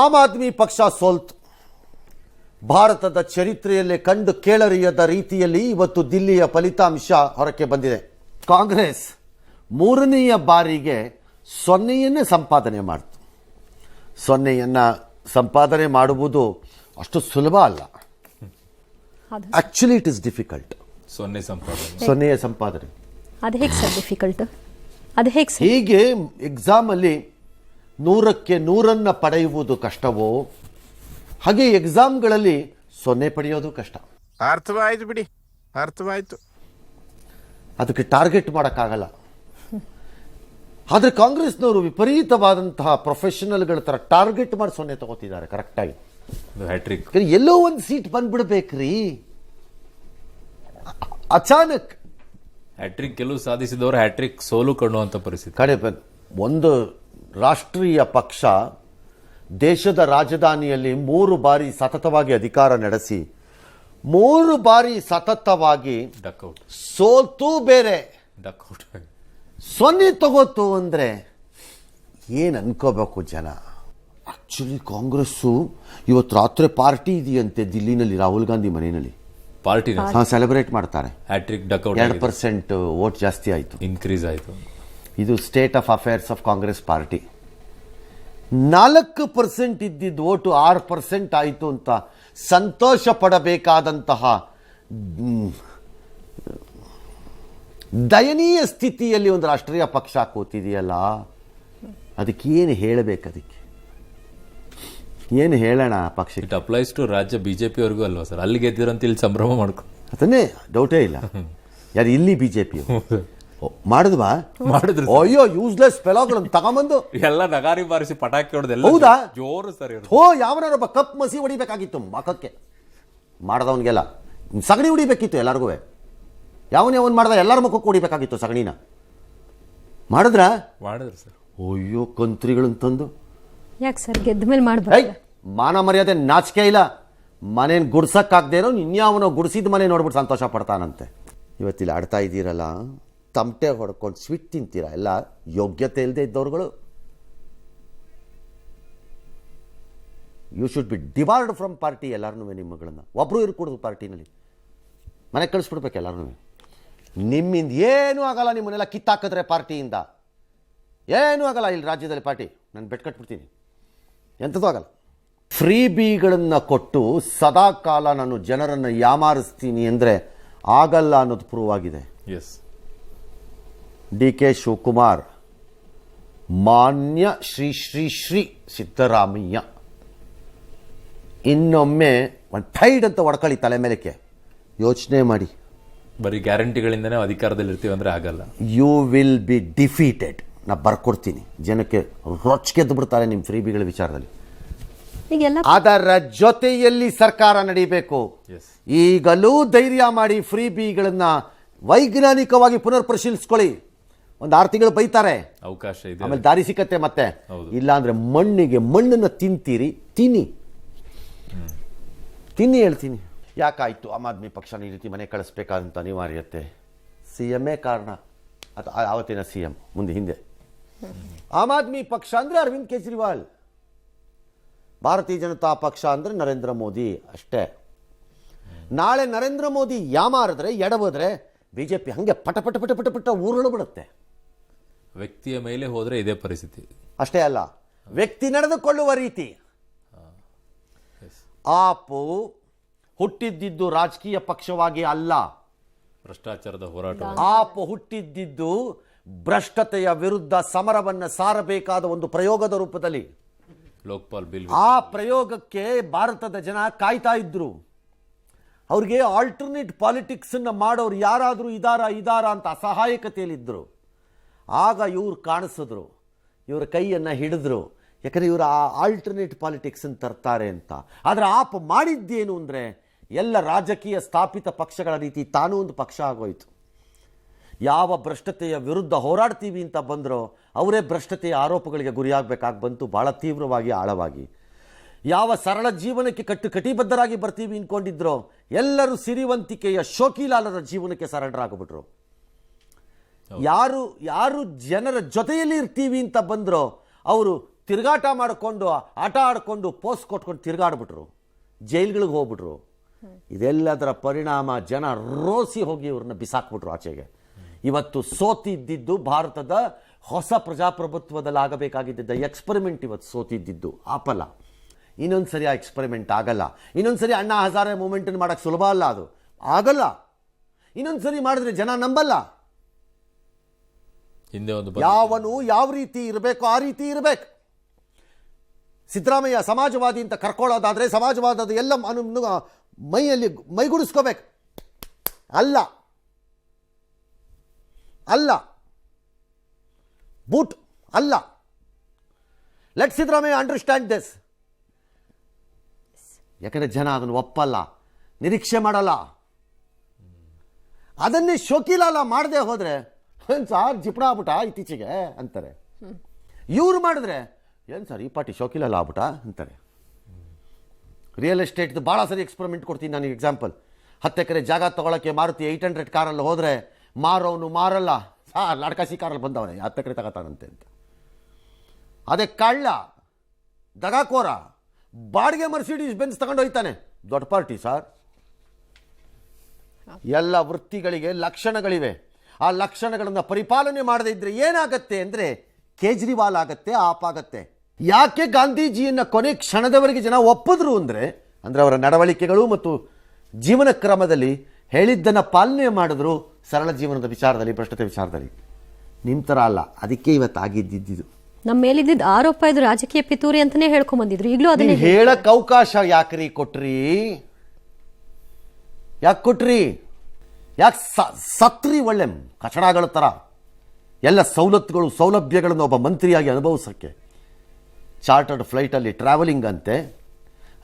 ಆಮ್ ಆದ್ಮಿ ಪಕ್ಷ ಸೋಲ್ತು. ಭಾರತದ ಚರಿತ್ರೆಯಲ್ಲೇ ಕಂಡು ಕೇಳರಿಯದ ರೀತಿಯಲ್ಲಿ ಇವತ್ತು ದಿಲ್ಲಿಯ ಫಲಿತಾಂಶ ಹೊರಕ್ಕೆ ಬಂದಿದೆ. ಕಾಂಗ್ರೆಸ್ ಮೂರನೆಯ ಬಾರಿಗೆ ಸೊನ್ನೆಯನ್ನೇ ಸಂಪಾದನೆ ಮಾಡ್ತು. ಸೊನ್ನೆಯನ್ನು ಸಂಪಾದನೆ ಮಾಡುವುದು ಅಷ್ಟು ಸುಲಭ ಅಲ್ಲ. ಅದು ಆಕ್ಚುಲಿ ಇಟ್ ಇಸ್ ಡಿಫಿಕಲ್ಟ್ ಸೊನ್ನೆ ಸಂಪಾದನೆ. ಸೊನ್ನೆಯ ಸಂಪಾದನೆ. ಅದು ಹೇಗೆ ಸರ್ ಡಿಫಿಕಲ್ಟ್ ಅದು ಹೇಗೆ ಹೀಗೆ ಎಕ್ಸಾಮಲ್ಲಿ ನೂರಕ್ಕೆ ನೂರನ್ನು ಪಡೆಯುವುದು ಕಷ್ಟವೋ? ಹಾಗೆ ಎಕ್ಸಾಮ್ಗಳಲ್ಲಿ ಸೊನ್ನೆ ಪಡೆಯೋದು ಕಷ್ಟ. ಅರ್ಥವಾಯ್ತು ಬಿಡಿ. ಅರ್ಥವಾಯ್ತು. ಅದಕ್ಕೆ ಟಾರ್ಗೆಟ್ ಮಾಡೋಕ್ಕಾಗಲ್ಲ. ಆದರೆ ಕಾಂಗ್ರೆಸ್ನವರು ವಿಪರೀತವಾದಂತಹ ಪ್ರೊಫೆಷನಲ್ಗಳ ಥರ ಟಾರ್ಗೆಟ್ ಮಾಡಿ ಸೊನ್ನೆ ತಗೋತಿದ್ದಾರೆ ಕರೆಕ್ಟಾಗಿ. ಹ್ಯಾಟ್ರಿಕ್. ಎಲ್ಲೋ ಒಂದು ಸೀಟ್ ಬಂದ್ಬಿಡ್ಬೇಕ್ರಿ? ಅಚಾನಕ್. ಹ್ಯಾಟ್ರಿಕ್ ಗೆಲುವು ಸಾಧಿಸಿದವರು ಹ್ಯಾಟ್ರಿಕ್ ಸೋಲು ಕಾಣುವಂಥ ಪರಿಸ್ಥಿತಿ. ಕಡೆ ಬಂದ್ ಒಂದು ರಾಷ್ಟ್ರೀಯ ಪಕ್ಷ ದೇಶದ ರಾಜಧಾನಿಯಲ್ಲಿ ಮೂರು ಬಾರಿ ಸತತವಾಗಿ ಅಧಿಕಾರ ನಡೆಸಿ ಮೂರು ಬಾರಿ ಸತತವಾಗಿ ಸೋತು ಬೇರೆ. ಸೊನ್ನೆ ತಗೋತು ಅಂದರೆ ಏನು ಅನ್ಕೋಬೇಕು ಜನ? ಆಕ್ಚುಲಿ ಕಾಂಗ್ರೆಸ್ಸು ಇವತ್ತು ರಾತ್ರಿ ಪಾರ್ಟಿ ಇದೆಯಂತೆ ದಿಲ್ಲಿನಲ್ಲಿ ರಾಹುಲ್ ಗಾಂಧಿ ಮನೆಯಲ್ಲಿ. ಪಾರ್ಟಿನ ಹಾಂ ಸೆಲೆಬ್ರೇಟ್ ಮಾಡ್ತಾರೆ. ಎರಡು ಪರ್ಸೆಂಟ್ ವೋಟ್ ಜಾಸ್ತಿ ಆಯಿತು. ಇನ್ಕ್ರೀಸ್ ಆಯಿತು. ಇದು state of affairs of Congress party. ನಾಲ್ಕು ಪರ್ಸೆಂಟ್ ಇದ್ದಿದ್ದು ಓಟು ಆರು ಪರ್ಸೆಂಟ್ ಆಯಿತು ಅಂತ ಸಂತೋಷ ಪಡಬೇಕಾದಂತಹ ದಯನೀಯ ಸ್ಥಿತಿಯಲ್ಲಿ ಒಂದು ರಾಷ್ಟ್ರೀಯ ಪಕ್ಷ ಕೂತಿದೆಯಲ್ಲ ಅದಕ್ಕೆ ಏನು ಹೇಳಬೇಕು ಅದಕ್ಕೆ? ಏನು ಹೇಳೋಣ ಪಕ್ಷ ಇಟ್ ಅಪ್ಲೈಸ್ ಟು ರಾಜ್ಯ ಬಿ ಜೆ ಪಿವರೆಗೂ ಅಲ್ವಾ ಸರ್? ಅಲ್ಲಿ ಗೆದ್ದಿರಂತ ಇಲ್ಲಿ ಸಂಭ್ರಮ ಮಾಡ್ಕೊ ಅದನ್ನೇ ಡೌಟೇ ಇಲ್ಲ. ಯಾರು ಇಲ್ಲಿ ಬಿ ಜೆ ಪಿ ಮಾಡಿದ್ವಾ? ಮಾಡಿದ್ರು ಅಯ್ಯೋ ಯೂಸ್ಲೆಸ್ ಫೆಲೋಗಳನ್ನು ತಗೊಂಬಂದು. ಎಲ್ಲ ನಗಾರಿ ಬಾರಿಸಿ ಪಟಾಕಿ ಹೊಡೆದೆಲ್ಲ ಹೌದಾ? ಜೋರು ಸರಿ ಹೋ ಯಾವನಾರೊಬ್ಬ ಕಪ್ ಮಸಿ ಹೊಡಿಬೇಕಾಗಿತ್ತು ಮಖಕ್ಕೆ. ಮಾಡ್ದವನಿಗೆಲ್ಲ. ಸಗಣಿ ಹೊಡಿಬೇಕಿತ್ತು ಎಲ್ಲಾರ್ಗು ಯಾವನ್ ಯಾವನ್ ಮಾಡ್ದ ಎಲ್ಲರ ಮುಖಕ್ಕೆ ಹೊಡಿಬೇಕಾಗಿತ್ತು ಸಗಣಿನ. ಮಾಡಿದ್ರ? ಮಾಡಿದ್ರು ಸರ್. ಅಯ್ಯೋ ಕಂತ್ರಿಗಳನ್ನ ತಂದು. ಯಾಕೆ ಸರ್ ಗೆದ್ದ ಮೇಲೆ ಮಾಡ್ಬೇಕು ಮಾನ ಮರ್ಯಾದೆ ನಾಚಿಕೆ ಇಲ್ಲ. ಮನೇನ್ ಗುಡ್ಸಕ್ಕಾಗದೇ ಇರೋ ಇನ್ಯಾವನೋ ಗುಡಿಸಿದ ಮನೆ ನೋಡ್ಬಿಟ್ಟು ಸಂತೋಷ ಪಡ್ತಾನಂತೆ. ಇವತ್ತಿಲ್ಲಿ ಆಡ್ತಾ ಇದ್ದೀರಲ್ಲ? ತಮಟೆ ಹೊಡ್ಕೊಂಡು ಸ್ವೀಟ್ ತಿಂತೀರಾ? ಎಲ್ಲ ಯೋಗ್ಯತೆ ಇಲ್ಲದೆ ಇದ್ದವ್ರುಗಳು. You should be debarred from party ಎಲ್ಲರೂ ನಿಮ್ಮಗಳನ್ನು. ಒಬ್ಬರು ಇರ್ಕೂಡ್ದು ಪಾರ್ಟಿನಲ್ಲಿ. ಮನೆ ಕಳಿಸ್ಬಿಡ್ಬೇಕು ಎಲ್ಲರೂ ನಿಮ್ಮಿಂದ ಏನೂ ಆಗಲ್ಲ ನಿಮ್ಮನ್ನೆಲ್ಲ ಕಿತ್ತಾಕಿದ್ರೆ ಪಾರ್ಟಿಯಿಂದ. ಏನೂ ಆಗಲ್ಲ ಇಲ್ಲಿ ರಾಜ್ಯದಲ್ಲಿ ಪಾರ್ಟಿ. ನಾನು ಬೆಟ್ ಕಟ್ಬಿಡ್ತೀನಿ. ಎಂಥದ್ದು ಆಗಲ್ಲ. ಫ್ರೀ ಬಿಗಳನ್ನು ಕೊಟ್ಟು ಸದಾ ಕಾಲ ನಾನು ಜನರನ್ನು ಯಾಮಾರಿಸ್ತೀನಿ ಅಂದರೆ ಆಗಲ್ಲ ಅನ್ನೋದು ಪ್ರೂವ್ ಆಗಿದೆ. S D K Shivakumar. ಮಾನ್ಯ ಶ್ರೀ ಶ್ರೀ ಶ್ರೀ ಸಿದ್ದರಾಮಯ್ಯ. ಇನ್ನೊಮ್ಮೆ ಒಂದು ಟೈಡ್ ಅಂತ ಒಡ್ಕೊಳ್ಳಿ ತಲೆ ಮೇಲಕ್ಕೆ. ಯೋಚನೆ ಮಾಡಿ. ಬರೀ ಗ್ಯಾರಂಟಿಗಳಿಂದನೇ ಅಧಿಕಾರದಲ್ಲಿ ಇರ್ತೀವಿ ಅಂದರೆ ಆಗಲ್ಲ. ಯು ವಿಲ್ ಬಿ ಡಿಫೀಟೆಡ್ ನಾ ಬರ್ಕೊಡ್ತೀನಿ. ಜನಕ್ಕೆ ರೊಚ್ಗೆದ್ದು ಬಿಡ್ತಾರೆ ನಿಮ್ಮ ಫ್ರೀ ಬಿಗಳ ವಿಚಾರದಲ್ಲಿ. ಈಗೆಲ್ಲ ಅದರ ಜೊತೆಯಲ್ಲಿ ಸರ್ಕಾರ ನಡೀಬೇಕು. ಎಸ್ ಈಗಲೂ ಧೈರ್ಯ ಮಾಡಿ ಫ್ರೀ ಬಿಗಳನ್ನ ವೈಜ್ಞಾನಿಕವಾಗಿ ಪುನರ್ ಪರಿಶೀಲಿಸ್ಕೊಳ್ಳಿ ಒಂದು ಆರು ತಿಂಗಳು ಬೈತಾರೆ. ಅವಕಾಶ ಇದೆ. ಆಮೇಲೆ ದಾರಿ ಸಿಕ್ಕತ್ತೆ ಮತ್ತೆ. ಇಲ್ಲ ಅಂದ್ರೆ ಮಣ್ಣಿಗೆ ಮಣ್ಣನ್ನು ತಿಂತೀರಿ ತಿನ್ನಿ. ತಿನ್ನಿ ಹೇಳ್ತೀನಿ ಯಾಕಾಯ್ತು ಆಮ್ ಆದ್ಮಿ ಪಕ್ಷನ ಈ ರೀತಿ ಮನೆ ಕಳಿಸ್ಬೇಕಾದಂತ ಅನಿವಾರ್ಯತೆ ಸಿ ಎಮ್ಮೇ ಕಾರಣ. ಅದು ಆ- ಆವತ್ತಿನ ಸಿ ಎಂ ಮುಂದೆ ಹಿಂದೆ. ಆಮ್ ಆದ್ಮಿ ಪಕ್ಷ ಅಂದ್ರೆ ಅರವಿಂದ್ ಕೇಜ್ರಿವಾಲ್. ಭಾರತೀಯ ಜನತಾ ಪಕ್ಷ ಅಂದ್ರೆ ನರೇಂದ್ರ ಮೋದಿ ಅಷ್ಟೇ. ನಾಳೆ ನರೇಂದ್ರ ಮೋದಿ ಯಾಮಾರಿದ್ರೆ ಎಡಬೋದ್ರೆ ಬಿಜೆಪಿ ಹಂಗೆ ಪಟ ಪಟ ಪಟ ಪಟ ಪಟ ಉರುಳು ಬಿಡುತ್ತೆ. ವ್ಯಕ್ತಿಯ ಮೇಲೆ ಹೋದರೆ ಇದೇ ಪರಿಸ್ಥಿತಿ. ಅಷ್ಟೇ ಅಲ್ಲ ವ್ಯಕ್ತಿ ನಡೆದುಕೊಳ್ಳುವ ರೀತಿ. ಆಪು ಹುಟ್ಟಿದ್ದಿದ್ದು ರಾಜಕೀಯ ಪಕ್ಷವಾಗಿ ಅಲ್ಲ. ಭ್ರಷ್ಟಾಚಾರದ ಹೋರಾಟ ಆಪು ಹುಟ್ಟಿದ್ದಿದ್ದು ಭ್ರಷ್ಟತೆಯ ವಿರುದ್ಧ ಸಮರವನ್ನು ಸಾರಬೇಕಾದ ಒಂದು ಪ್ರಯೋಗದ ರೂಪದಲ್ಲಿ. ಲೋಕಪಾಲ್ ಬಿಲ್ ಆ ಪ್ರಯೋಗಕ್ಕೆ ಭಾರತದ ಜನ ಕಾಯ್ತಾ ಇದ್ರು. ಅವ್ರಿಗೆ ಆಲ್ಟರ್ನೇಟ್ ಪಾಲಿಟಿಕ್ಸನ್ನು ಮಾಡೋರು ಯಾರಾದರೂ ಇದಾರ ಇದಾರ ಅಂತ ಅಸಹಾಯಕತೆಯಲ್ಲಿದ್ದರು ಆಗ ಇವ್ರು ಕಾಣಿಸಿದ್ರು, ಇವರ ಕೈಯನ್ನು ಹಿಡಿದ್ರು. ಯಾಕಂದರೆ ಇವರು ಆ ಆಲ್ಟರ್ನೇಟ್ ಪಾಲಿಟಿಕ್ಸನ್ನು ತರ್ತಾರೆ ಅಂತ. ಆದರೆ ಆಪ್ ಮಾಡಿದ್ದೇನು ಅಂದರೆ, ಎಲ್ಲ ರಾಜಕೀಯ ಸ್ಥಾಪಿತ ಪಕ್ಷಗಳ ರೀತಿ ತಾನೂ ಒಂದು ಪಕ್ಷ ಆಗೋಯ್ತು. ಯಾವ ಭ್ರಷ್ಟತೆಯ ವಿರುದ್ಧ ಹೋರಾಡ್ತೀವಿ ಅಂತ ಬಂದರೋ, ಅವರೇ ಭ್ರಷ್ಟತೆಯ ಆರೋಪಗಳಿಗೆ ಗುರಿಯಾಗಬೇಕಾಗಿ ಬಂತು ಭಾಳ ತೀವ್ರವಾಗಿ, ಆಳವಾಗಿ. ಯಾವ ಸರಳ ಜೀವನಕ್ಕೆ ಕಟ್ಟು ಕಟಿಬದ್ಧರಾಗಿ ಬರ್ತೀವಿ ಅಂದ್ಕೊಂಡಿದ್ರೋ ಎಲ್ಲರೂ ಸಿರಿವಂತಿಕೆಯ ಶೋಕಿಲಾಲರ ಜೀವನಕ್ಕೆ ಸರಳರಾಗ್ಬಿಟ್ರು. ಯಾರು ಯಾರು ಜನರ ಜೊತೆಯಲ್ಲಿ ಇರ್ತೀವಿ ಅಂತ ಬಂದರೋ ಅವರು ತಿರುಗಾಟ ಮಾಡಿಕೊಂಡು, ಆಟ ಆಡಿಕೊಂಡು ಪೋಸ್ಟ್ ಕೊಟ್ಕೊಂಡು ತಿರುಗಾಡ್ಬಿಟ್ರು. ಜೈಲ್ಗಳಿಗೆ ಹೋಗ್ಬಿಟ್ರು. ಇದೆಲ್ಲದರ ಪರಿಣಾಮ ಜನ ರೋಸಿ ಹೋಗಿ ಇವ್ರನ್ನ ಬಿಸಾಕ್ಬಿಟ್ರು ಆಚೆಗೆ. ಇವತ್ತು ಸೋತಿದ್ದಿದ್ದು ಭಾರತದ ಹೊಸ ಪ್ರಜಾಪ್ರಭುತ್ವದಲ್ಲಿ ಆಗಬೇಕಾಗಿದ್ದ ಎಕ್ಸ್ಪರಿಮೆಂಟ್ ಇವತ್ತು ಸೋತಿದ್ದಿದ್ದು ಆಪಲ್ಲ. ಇನ್ನೊಂದು ಸರಿ ಆ ಎಕ್ಸ್ಪರಿಮೆಂಟ್ ಆಗಲ್ಲ. ಇನ್ನೊಂದು ಸರಿ ಅಣ್ಣ ಹಜಾರೆ ಮೂಮೆಂಟನ್ನು ಮಾಡೋಕ್ಕೆ ಸುಲಭ ಅಲ್ಲ ಅದು. ಆಗಲ್ಲ. ಇನ್ನೊಂದು ಸರಿ ಮಾಡಿದ್ರೆ ಜನ ನಂಬಲ್ಲ. ಹಿಂದೆ ಒಂದು ಯಾವನು ಯಾವ ರೀತಿ ಇರಬೇಕು ಆ ರೀತಿ ಇರಬೇಕು. ಸಿದ್ದರಾಮಯ್ಯ ಸಮಾಜವಾದಿ ಅಂತ ಕರ್ಕೊಳ್ಳೋದಾದ್ರೆ ಸಮಾಜವಾದದ ಎಲ್ಲ ಮೈಯಲ್ಲಿ ಮೈಗೂಡಿಸ್ಕೋಬೇಕು. ಅಲ್ಲ. ಅಲ್ಲ. ಬೂಟ್. ಅಲ್ಲ. ಲೆಟ್ ಸಿದ್ದರಾಮಯ್ಯ ಅಂಡರ್ಸ್ಟ್ಯಾಂಡ್ ದಿಸ್ ಯಾಕಂದ್ರೆ ಜನ ಅದನ್ನು ಒಪ್ಪಲ್ಲ, ನಿರೀಕ್ಷೆ ಮಾಡಲ್ಲ. ಅದನ್ನೇ ಶೋಕಿಲಾಲ ಮಾಡದೆ ಹೋದ್ರೆ ಏನು ಸಾರ್ ಜಿಪಣ ಆಗ್ಬಿಟ್ಟ ಇತ್ತೀಚೆಗೆ ಅಂತಾರೆ. ಇವ್ರು ಮಾಡಿದ್ರೆ ಏನು ಸರ್ ಈ ಪಾಟಿ ಶೋಕಿಲಲ್ಲ ಆಗ್ಬಿಟ ಅಂತಾರೆ. ರಿಯಲ್ ಎಸ್ಟೇಟ್ದು ಭಾಳ ಸರಿ ಎಕ್ಸ್ಪರಿಮೆಂಟ್ ಕೊಡ್ತೀನಿ ನನಗೆ ಎಕ್ಸಾಂಪಲ್ ಹತ್ತು ಎಕರೆ ಜಾಗ ತೊಗೊಳಕ್ಕೆ ಮಾರುತಿ ಏಯ್ಟ್ ಹಂಡ್ರೆಡ್ ಕಾರಲ್ಲಿ ಹೋದರೆ ಮಾರೋನು ಮಾರಲ್ಲ. ಸಾರ್ ಲಡ್ಕಾಸಿ ಕಾರಲ್ಲಿ ಬಂದವನೇ ಹತ್ತು ಎಕರೆ ತಗೋತಾನಂತೆ ಅಂತ. ಅದೇ ಕಳ್ಳ ದಗಾಕೋರ ಬಾಡಿಗೆ ಮರ್ಸಿಡೀಸ್ ಬೆನ್ಸ್ ತಗೊಂಡು ಹೋಯ್ತಾನೆ. ದೊಡ್ಡ ಪಾರ್ಟಿ ಸರ್ ಎಲ್ಲ ವೃತ್ತಿಗಳಿಗೆ ಲಕ್ಷಣಗಳಿವೆ. ಆ ಲಕ್ಷಣಗಳನ್ನು ಪರಿಪಾಲನೆ ಮಾಡದೇ ಇದ್ರೆ ಏನಾಗತ್ತೆ ಅಂದರೆ ಕೇಜ್ರಿವಾಲ್ ಆಗತ್ತೆ ಆಪಾಗತ್ತೆ ಆಗತ್ತೆ. ಯಾಕೆ ಗಾಂಧೀಜಿಯನ್ನ ಕೊನೆ ಕ್ಷಣದವರೆಗೆ ಜನ ಒಪ್ಪಿದ್ರು ಅಂದರೆ ಅಂದರೆ ಅವರ ನಡವಳಿಕೆಗಳು ಮತ್ತು ಜೀವನ ಕ್ರಮದಲ್ಲಿ ಹೇಳಿದ್ದನ್ನು ಪಾಲನೆ ಮಾಡಿದ್ರು ಸರಳ ಜೀವನದ ವಿಚಾರದಲ್ಲಿ ಭ್ರಷ್ಟತೆ ವಿಚಾರದಲ್ಲಿ. ನಿಮ್ಮ ಥರ ಅಲ್ಲ ಅದಕ್ಕೆ ಇವತ್ತು ಆಗಿದ್ದಿದ್ದು. ನಮ್ಮ ಮೇಲಿದ್ದ ಆರೋಪ ಇದು ರಾಜಕೀಯ ಪಿತೂರಿ ಅಂತಲೇ ಹೇಳ್ಕೊಂಡು ಬಂದಿದ್ರು. ಈಗಲೂ ಅದನ್ನು ಹೇಳಕ್ಕೆ ಅವಕಾಶ ಯಾಕ್ರಿ ಕೊಟ್ರಿ? ಯಾಕೆ ಕೊಟ್ರಿ? ಯಾಕೆ ಸ ಸತ್ರಿ ಒಳ್ಳೆ ಕಚಡಗಳ ಥರ ಎಲ್ಲ ಸವಲತ್ತುಗಳು ಸೌಲಭ್ಯಗಳನ್ನು ಒಬ್ಬ ಮಂತ್ರಿಯಾಗಿ ಅನುಭವಿಸೋಕ್ಕೆ. ಚಾರ್ಟರ್ಡ್ ಫ್ಲೈಟಲ್ಲಿ ಟ್ರಾವೆಲಿಂಗ್ ಅಂತೆ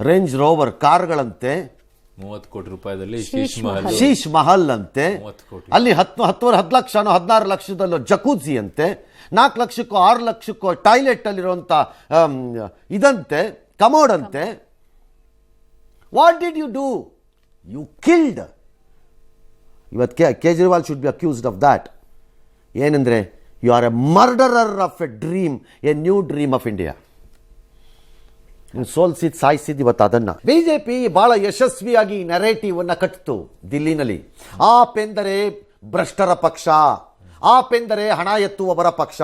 ರೇಂಜ್ ರೋವರ್ ಕಾರ್ಗಳಂತೆ ಮೂವತ್ತು ಕೋಟಿ ರೂಪಾಯಿದಲ್ಲಿ ಶೀಶ್ ಮಹಲ್. ಶೀಶ್ ಮಹಲ್ ಅಂತೆ. ಅಲ್ಲಿ ಹತ್ತು ಹತ್ತುವರೆ ಹತ್ತು ಲಕ್ಷನೋ ಹದಿನಾರು ಲಕ್ಷದಲ್ಲೋ ಜಕೂಜಿ ಅಂತೆ ನಾಲ್ಕು ಲಕ್ಷಕ್ಕೋ ಆರು ಲಕ್ಷಕ್ಕೋ ಟಾಯ್ಲೆಟ್ ಅಲ್ಲಿರುವಂಥ ಆಮ್, ಇದಂತೆ ಕಮೋಡ್ ಅಂತೆ. What did you do you killed ಇವತ್ತು K Kejriwal should be accused of that ಏನೆಂದರೆ you are a murderer of a dream a new dream of India ಸೋಲ್ಸಿದ್ ಸಾಯಿಸಿದ್ ಇವತ್ತು ಅದನ್ನು. ಬಿ ಜೆ ಪಿ ಭಾಳ ಯಶಸ್ವಿಯಾಗಿ ನೆರೇಟಿವ್ ಅನ್ನು ಕಟ್ಟಿತು ದಿಲ್ಲಿನಲ್ಲಿ. ಆಪ್ ಎಂದರೆ ಭ್ರಷ್ಟರ ಪಕ್ಷ ಆಪ್ ಎಂದರೆ ಹಣ ಎತ್ತುವವರ ಪಕ್ಷ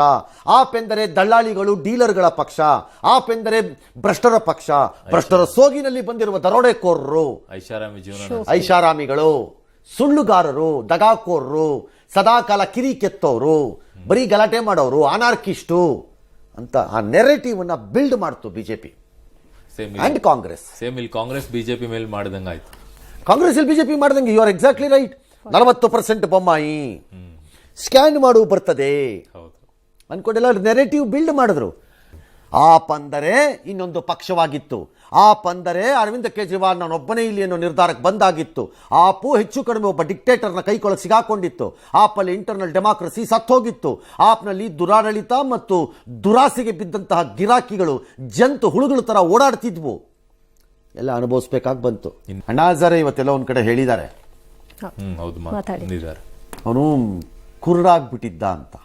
ಆಪ್ ಎಂದರೆ ದಳ್ಳಾಳಿಗಳು ಡೀಲರ್ಗಳ ಪಕ್ಷ ಆಪ್ ಎಂದರೆ ಭ್ರಷ್ಟರ ಪಕ್ಷ. ಭ್ರಷ್ಟರ ಸೋಗಿನಲ್ಲಿ ಬಂದಿರುವ ದರೋಡೆಕೋರರು ಐಷಾರಾಮಿ ಜೀವನ ಐಷಾರಾಮಿಗಳು. ಸುಳ್ಳುಗಾರರು ದಗಾಕೋರರು ಸದಾಕಾಲ ಕಿರಿ ಕೆತ್ತೋರು ಬರೀ ಗಲಾಟೆ ಮಾಡೋರು ಅನಾರ್ಕಿಸ್ಟು ಅಂತ ಆ ನೆರೆಟಿವ್ ಅನ್ನ ಬಿಲ್ಡ್ ಮಾಡ್ತು ಬಿಜೆಪಿ. ಅಂಡ್ ಕಾಂಗ್ರೆಸ್. ಸೇಮ್ ಇಲ್ಲಿ ಕಾಂಗ್ರೆಸ್ ಬಿಜೆಪಿ ಮೇಲೆ ಮಾಡಿದಂಗೆ ಆಯ್ತು. ಕಾಂಗ್ರೆಸ್ ಇಲ್ಲಿ ಬಿಜೆಪಿ ಮಾಡ್ದಂಗೆ ಯು ಆರ್ ಎಕ್ಸಾಕ್ಟ್ಲಿ ರೈಟ್ ನಲವತ್ತು ಪರ್ಸೆಂಟ್ ಬೊಮ್ಮಾಯಿ. ಸ್ಕ್ಯಾನ್ ಮಾಡು ಬರ್ತದೆ. ಅನ್ಕೊಂಡೆಲ್ಲ ನೆರೆಟಿವ್ ಬಿಲ್ಡ್ ಮಾಡಿದ್ರು. ಆಪ್ ಅಂದರೆ ಇನ್ನೊಂದು ಪಕ್ಷವಾಗಿತ್ತು. ಆಪ್ ಅಂದರೆ ಅರವಿಂದ ಕೇಜ್ರಿವಾಲ್ ನಾನೊಬ್ಬನೇ ಇಲ್ಲಿ ಅನ್ನೋ ನಿರ್ಧಾರಕ್ಕೆ ಬಂದಾಗಿತ್ತು. ಆಪು ಹೆಚ್ಚು ಕಡಿಮೆ ಒಬ್ಬ ಡಿಕ್ಟೇಟರ್ನ ಕೈಕೊಳ್ಳ ಸಿಗಾಕೊಂಡಿತ್ತು. ಆಪಲ್ಲಿ ಇಂಟರ್ನಲ್ ಡೆಮಾಕ್ರಸಿ ಸತ್ತೋಗಿತ್ತು. ಆಪ್ನಲ್ಲಿ ದುರಾಡಳಿತ ಮತ್ತು ದುರಾಸೆಗೆ ಬಿದ್ದಂತಹ ಗಿರಾಕಿಗಳು ಜಂತು ಹುಳುಗಳ ಥರ ಓಡಾಡ್ತಿದ್ವು. ಎಲ್ಲ ಅನುಭವಿಸ್ಬೇಕಾಗಿ ಬಂತು. ಅಣ್ಣಾಜಾರೆ ಇವತ್ತೆಲ್ಲ ಒಂದು ಕಡೆ ಹೇಳಿದ್ದಾರೆ. ಹೌದು ಮಾತಾಡಿ. ಬಂದಿದ್ದಾರೆ. ಅವನು ಕುರುಡಾಗ್ಬಿಟ್ಟಿದ್ದ ಅಂತ.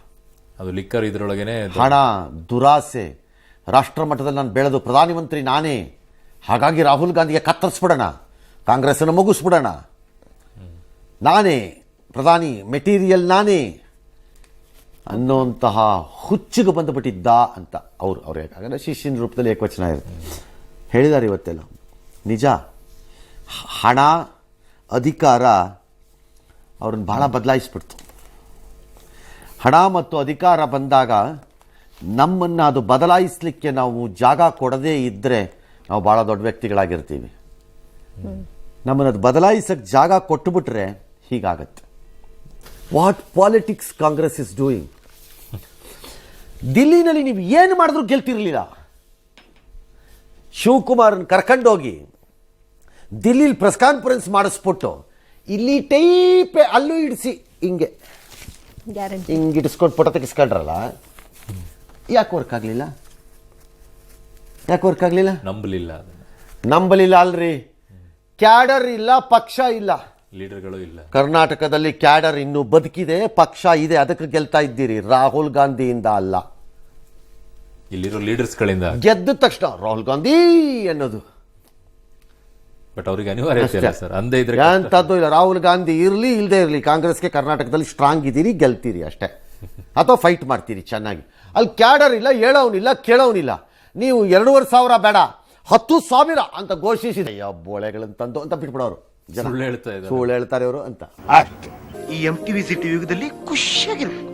ಅದು ಲಿಕ್ಕರ್ ಇದರೊಳಗೇನೆ ಹಣ ದುರಾಸೆ ರಾಷ್ಟ್ರ ಮಟ್ಟದಲ್ಲಿ ನಾನು ಬೆಳೆದು ಪ್ರಧಾನಮಂತ್ರಿ ನಾನೇ. ಹಾಗಾಗಿ ರಾಹುಲ್ ಗಾಂಧಿಗೆ ಕತ್ತರಿಸ್ಬಿಡೋಣ. ಕಾಂಗ್ರೆಸ್ಸನ್ನು ಮುಗಿಸ್ಬಿಡೋಣ. ನಾನೇ, ಪ್ರಧಾನಿ ಮೆಟೀರಿಯಲ್ ನಾನೇ. ಅನ್ನೋಂತಹ ಹುಚ್ಚಿಗೆ ಬಂದುಬಿಟ್ಟಿದ್ದ ಅಂತ ಅವರು, ಅವ್ರು ಯಾಕಂದರೆ ಶಿಷ್ಯನ ರೂಪದಲ್ಲಿ ಏಕವಚನ ಇರುತ್ತೆ. ಹೇಳಿದ್ದಾರೆ ಇವತ್ತೆಲ್ಲ. ನಿಜ. ಹಣ, ಅಧಿಕಾರ ಅವ್ರನ್ನ ಭಾಳ ಬದಲಾಯಿಸ್ಬಿಡ್ತು. ಹಣ ಮತ್ತು ಅಧಿಕಾರ ಬಂದಾಗ ನಮ್ಮನ್ನು ಅದು ಬದಲಾಯಿಸಲಿಕ್ಕೆ ನಾವು ಜಾಗ ಕೊಡದೇ ಇದ್ದರೆ ನಾವು ಭಾಳ ದೊಡ್ಡ ವ್ಯಕ್ತಿಗಳಾಗಿರ್ತೀವಿ. ನಮ್ಮನ್ನು ಅದು ಬದಲಾಯಿಸಕ್ಕೆ ಜಾಗ ಕೊಟ್ಟುಬಿಟ್ರೆ ಹೀಗಾಗತ್ತೆ. What politics Congress is doing ದಿಲ್ಲಿನಲ್ಲಿ ನೀವು ಏನು ಮಾಡಿದ್ರೂ ಗೆಲ್ತಿರಲಿಲ್ಲ. ಶಿವಕುಮಾರನ್ ಕರ್ಕೊಂಡೋಗಿ ದಿಲ್ಲಿಲಿ ಪ್ರೆಸ್ ಕಾನ್ಫರೆನ್ಸ್ ಮಾಡಿಸ್ಬಿಟ್ಟು ಇಲ್ಲಿ ಟೈಪೆ ಅಲ್ಲೂ ಇಡಿಸಿ ಹಿಂಗೆ ಹಿಂಗೆ ಇಡಿಸ್ಕೊಂಡು ಫೋಟೋ ತೆಗಿಸ್ಕೊಂಡ್ರಲ್ಲ? ಯಾಕೆ ವರ್ಕ್ ಆಗಲಿಲ್ಲ? ಯಾಕೆ ವರ್ಕ್ ಆಗಲಿಲ್ಲ? ನಂಬಲಿಲ್ಲ ನಂಬಲಿಲ್ಲ ಅಲ್ರಿ. ಕ್ಯಾಡರ್ ಇಲ್ಲ ಪಕ್ಷ ಇಲ್ಲ. ಲೀಡರ್ಗಳು ಇಲ್ಲ. ಕರ್ನಾಟಕದಲ್ಲಿ ಕ್ಯಾಡರ್ ಇನ್ನೂ ಬದುಕಿದೆ ಪಕ್ಷ ಇದೆ ಅದಕ್ಕೆ ಗೆಲ್ತಾ ಇದ್ದೀರಿ. ರಾಹುಲ್ ಗಾಂಧಿಯಿಂದ ಅಲ್ಲ. ಇಲ್ಲಿರೋ ಲೀಡರ್ಸ್ ಗಳಿಂದ. ಗೆದ್ದ ತಕ್ಷಣ ರಾಹುಲ್ ಗಾಂಧಿ ಅನ್ನೋದು ಬಟ್ ಅವ್ರಿಗೆ ಅನಿವಾರ್ಯ ಸರ್. ಅಂದೇ ಇದ್ರೆ ಅಂತದ್ದು ಇಲ್ಲ. ರಾಹುಲ್ ಗಾಂಧಿ ಇರಲಿ ಇಲ್ಲದೆ ಇರಲಿ ಕಾಂಗ್ರೆಸ್ಗೆ ಕರ್ನಾಟಕದಲ್ಲಿ ಸ್ಟ್ರಾಂಗ್ ಇದ್ದೀರಿ ಗೆಲ್ತೀರಿ ಅಷ್ಟೇ. ಅಥವಾ ಫೈಟ್ ಮಾಡ್ತೀರಿ ಚೆನ್ನಾಗಿ. ಅಲ್ಲಿ ಕ್ಯಾಡರ್ ಇಲ್ಲ ಹೇಳೋನಿಲ್ಲ ಕೇಳೋನಿಲ್ಲ ನೀವು ಎರಡೂವರೆ ಸಾವಿರ ಬೇಡ ಹತ್ತು ಸಾವಿರ ಅಂತ ಘೋಷಿಸಿದೆ ಬೋಳೆಗಳನ್ನು ತಂದು ಅಂತ ಬಿಟ್ಬಿಡೋರು ಜನ. ಸುಳ್ಳು ಹೇಳ್ತಾರೆ ಅವರು ಅಂತ. ಅಷ್ಟೇ ಈ ಎಂ ಟಿವಿ ಸಿಟಿ ಯುಗದಲ್ಲಿ ಖುಷಿಯಾಗಿರ್ಬೇಕು